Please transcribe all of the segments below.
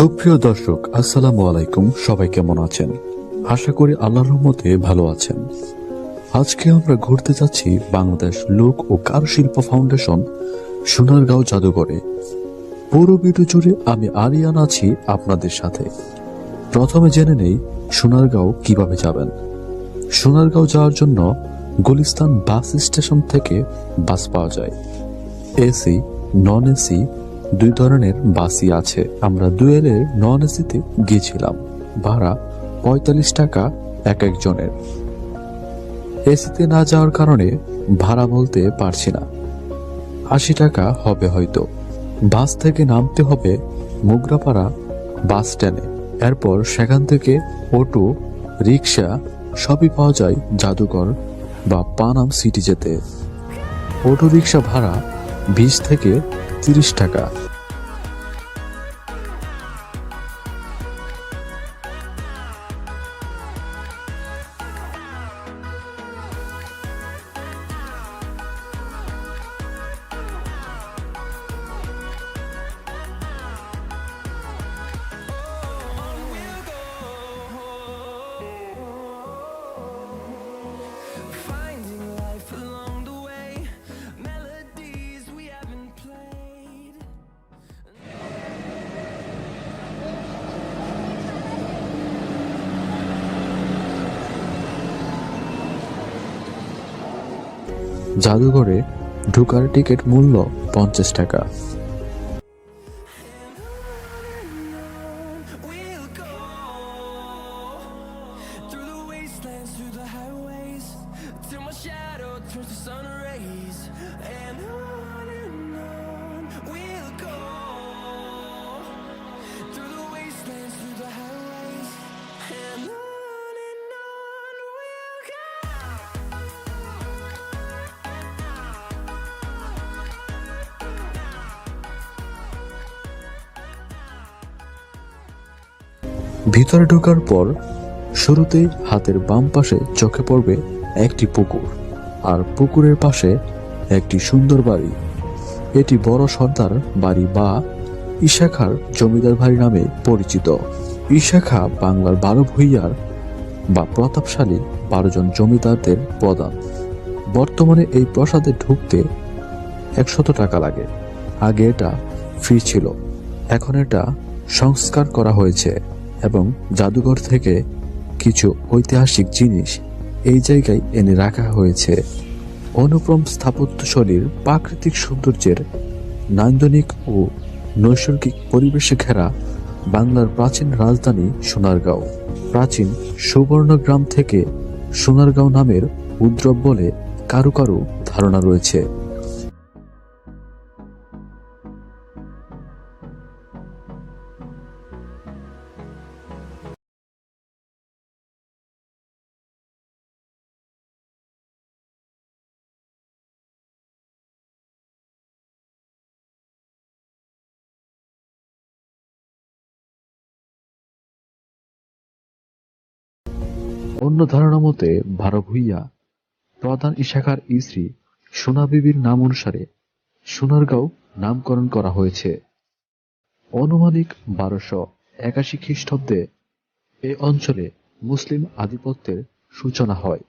সুপ্রিয় দর্শক, আসসালামু আলাইকুম। সবাই কেমন আছেন? আশা করি আল্লাহর রহমতে ভালো আছেন। আজকে আমরা ঘুরতে যাচ্ছি বাংলাদেশ লোক ও কারুশিল্প ফাউন্ডেশন সোনারগাঁও জাদুঘরে। পুরো ভিডিও জুড়ে আমি আরিয়ান আছি আপনাদের সাথে। প্রথমে জেনে নেই সোনারগাঁও কীভাবে যাবেন। সোনারগাঁও যাওয়ার জন্য গুলিস্তান বাস স্টেশন থেকে বাস পাওয়া যায়। এসি, নন এসি দুই ধরনের বাসই আছে। আমরা দুয়েলের নন এসিতে গিয়েছিলাম। ভাড়া পঁয়তাল্লিশ টাকা এক একজনের। এসিতে না যাওয়ার কারণে ভাড়া বলতে পারছি না। আশি টাকা হবে হয়তো। বাস থেকে নামতে হবে মুগরাপাড়া বাস স্ট্যান্ডে। এরপর সেখান থেকে অটো রিক্সা সবই পাওয়া যায় জাদুঘর বা পানাম সিটি যেতে। অটো রিক্সা ভাড়া বিশ থেকে তিরিশ টাকা। জাদুঘরে ঢোকার টিকিট মূল্য পঞ্চাশ টাকা। Through the ভিতরে ঢোকার পর শুরুতেই হাতের বাম পাশে চোখে পড়বে একটি পুকুর আর পুকুরের পাশে একটি সুন্দর বাড়ি। এটি বড় সর্দার বাড়ি বা ইশাখার জমিদার বাড়ি নামে পরিচিত। ইশাখা বাংলার বারো ভূইয়ার বা প্রতাপশালী বারোজন জমিদারদের প্রদান বর্তমানে এই প্রাসাদে ঢুকতে একশত টাকা লাগে। আগে এটা ফ্রি ছিল। এখন এটা সংস্কার করা হয়েছে। এবং জাদুঘর থেকে কিছু ঐতিহাসিক জিনিস এই জায়গায় এনে রাখা হয়েছে। অনুপম স্থাপত্যশৈলীর প্রাকৃতিক সৌন্দর্যের নান্দনিক ও নৈসর্গিক পরিবেশে ঘেরা বাংলার প্রাচীন রাজধানী সোনারগাঁও। প্রাচীন সুবর্ণগ্রাম থেকে সোনারগাঁও নামের উদ্রব বলে কারও কারও ধারণা রয়েছে। অন্য ধারণা মতে বারো ভূইয়া প্রধান ইশাখার স্ত্রী সোনা বিবির নাম অনুসারে সোনারগাঁও নামকরণ করা হয়েছে। অনুমানিক বারোশো একাশি খ্রিস্টাব্দে এ অঞ্চলে মুসলিম আধিপত্যের সূচনা হয়।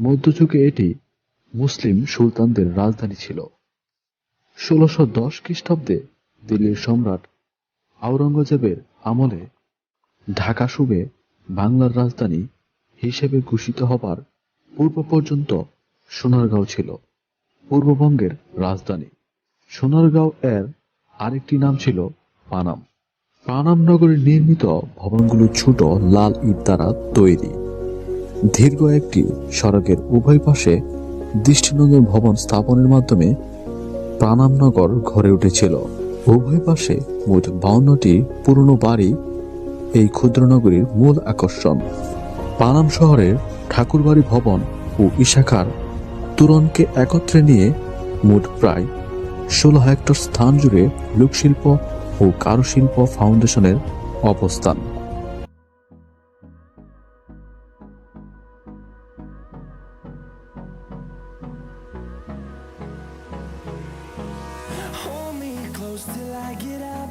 মধ্যযুগে এটি মুসলিম সুলতানদের রাজধানী ছিল। ষোলশো দশ খ্রিস্টাব্দে দিল্লির সম্রাট আওরঙ্গজেবের আমলে ঢাকা সুবে বাংলার রাজধানী হিসেবে ঘোষিত হবার পূর্ব পর্যন্ত সোনারগাঁও ছিল, পূর্ববঙ্গের রাজধানী। সোনারগাঁও এর আরেকটি নাম ছিল পানাম। পানাম নগরে নির্মিত ভবনগুলো ছোট লাল ইট দ্বারা তৈরি। দীর্ঘ একটি সড়কের উভয় পাশে দৃষ্টিনন্দন ভবন স্থাপনের মাধ্যমে পানামনগর গড়ে উঠেছিল। উভয় পাশে মোট বাউন্নটি পুরনো বাড়ি, এই ক্ষুদ্র নগরীর মূল আকর্ষণ। পানাম শহরের ঠাকুরবাড়ি ভবন ও ইশাখার তুরনকে একত্রে নিয়ে মোট প্রায় ষোলো হেক্টর স্থান জুড়ে লোকশিল্প ও কারুশিল্প ফাউন্ডেশনের অবস্থান till I get up.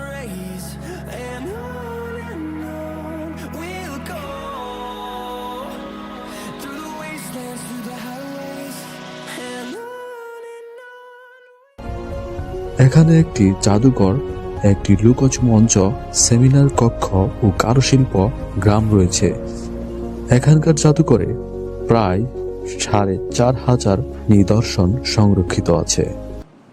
এখানে একটি জাদুঘর, একটি লুকচ মঞ্চ, সেমিনার কক্ষ ও কারুশিল্প গ্রাম রয়েছে। এখানকার জাদুঘরে প্রায় সাড়ে চার হাজার নিদর্শন সংরক্ষিত আছে।